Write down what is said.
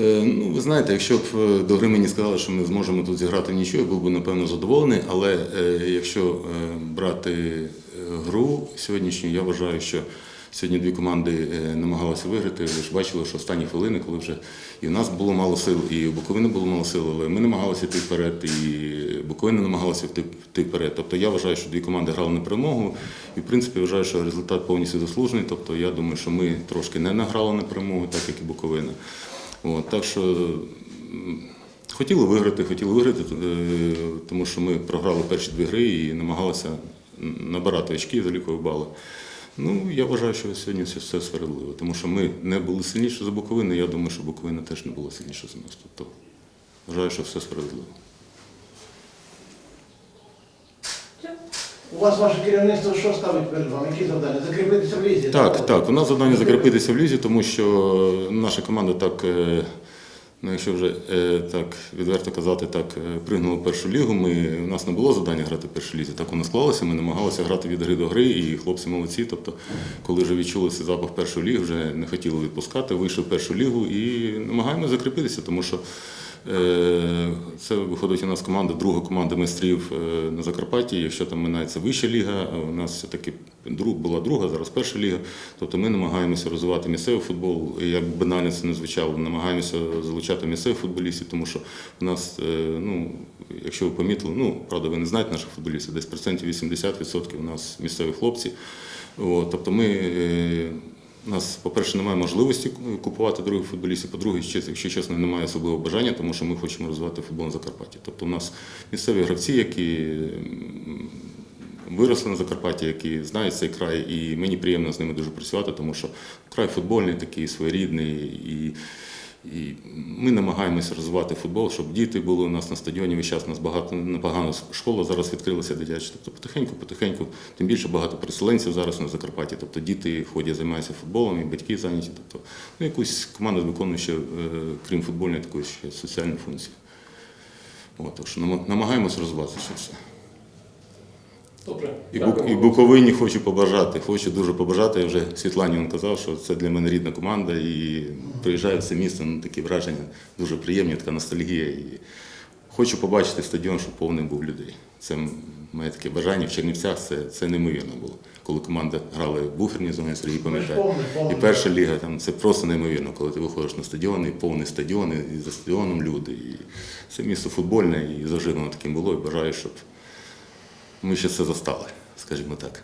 Е, Ну, ви знаєте, якщо б е, до гри мені сказали, що ми зможемо тут зіграти нічого, я був би напевно задоволений. Але е, якщо брати гру сьогоднішню, я вважаю, що сьогодні дві команди намагалися виграти. Ви ж бачили, що останні хвилини, коли вже і в нас було мало сил, і у Буковини було мало сил, але ми намагалися йти вперед, і Буковина намагалася йти вперед. Тобто я вважаю, що дві команди грали на перемогу, і в принципі вважаю, що результат повністю заслужений. Тобто я думаю, що ми трошки не награли на перемогу, так як і Буковина. От, так що хотіли виграти, хотіли виграти, е, тому що ми програли перші дві гри і намагалися набирати очки, залікові бали. Ну, я вважаю, що сьогодні все, все справедливо, тому що ми не були сильніші за Буковину, я думаю, що Буковина теж не була сильніша за нас. Тобто вважаю, що все справедливо. У вас ваше керівництво що ставить перед вами? Які завдання? Закріпитися в лізі? Так, так. У нас завдання закріпитися в лізі, тому що наша команда так, е, ну якщо вже е, так відверто казати, так е, пригнула першу лігу. Ми, у нас не було завдання грати в першій лізі. Так воно склалося. Ми намагалися грати від гри до гри, і хлопці молодці. Тобто, коли вже відчули цей запах першої ліги, вже не хотіли відпускати, вийшли в першу лігу і намагаємося закріпитися, тому що. Е, Це виходить у нас команда, друга команда майстрів е, на Закарпатті. Якщо там минається вища ліга, у нас все-таки була друга, зараз перша ліга. Тобто ми намагаємося розвивати місцевий футбол. Як банально це не звучало, намагаємося залучати місцевих футболістів, тому що у нас, е, ну, якщо ви помітили, ну правда, ви не знаєте наших футболістів, десь процентів 80% у нас місцеві хлопці. От, тобто ми. У нас, по-перше, немає можливості купувати других футболістів. По-друге, ще, якщо чесно, немає особливого бажання, тому що ми хочемо розвивати футбол на Закарпатті. Тобто у нас місцеві гравці, які виросли на Закарпатті, які знають цей край, і мені приємно з ними дуже працювати, тому що край футбольний, такий своєрідний. І, і ми намагаємося розвивати футбол, щоб діти були у нас на стадіоні. Весь час у нас багато непогана школа зараз відкрилася дитяча. Тобто потихеньку, потихеньку, тим більше багато переселенців зараз на Закарпатті. Тобто діти ходять, займаються футболом, і батьки зайняті. Тобто ну, якусь команда виконує ще, крім футбольної, такої ще соціальну функцію. От, так що нам- намагаємося розвивати це все. Добре. І. Бук, і Буковині хочу побажати. Хочу дуже побажати. Я вже Світлані він казав, що це для мене рідна команда. І приїжджаю в це місто, ну такі враження дуже приємні, така ностальгія. І хочу побачити стадіон, щоб повним був людей. Це моє таке бажання в Чернівцях. Це, це неймовірно було. Коли команда грала в буферній зоні, Сергій пам'ятає. повний, повний. І перша ліга там це просто неймовірно, коли ти виходиш на стадіон, і повний стадіон, і за стадіоном люди. І це місто футбольне, і завжди таким було. І бажаю, щоб ми ще це застали, скажімо так.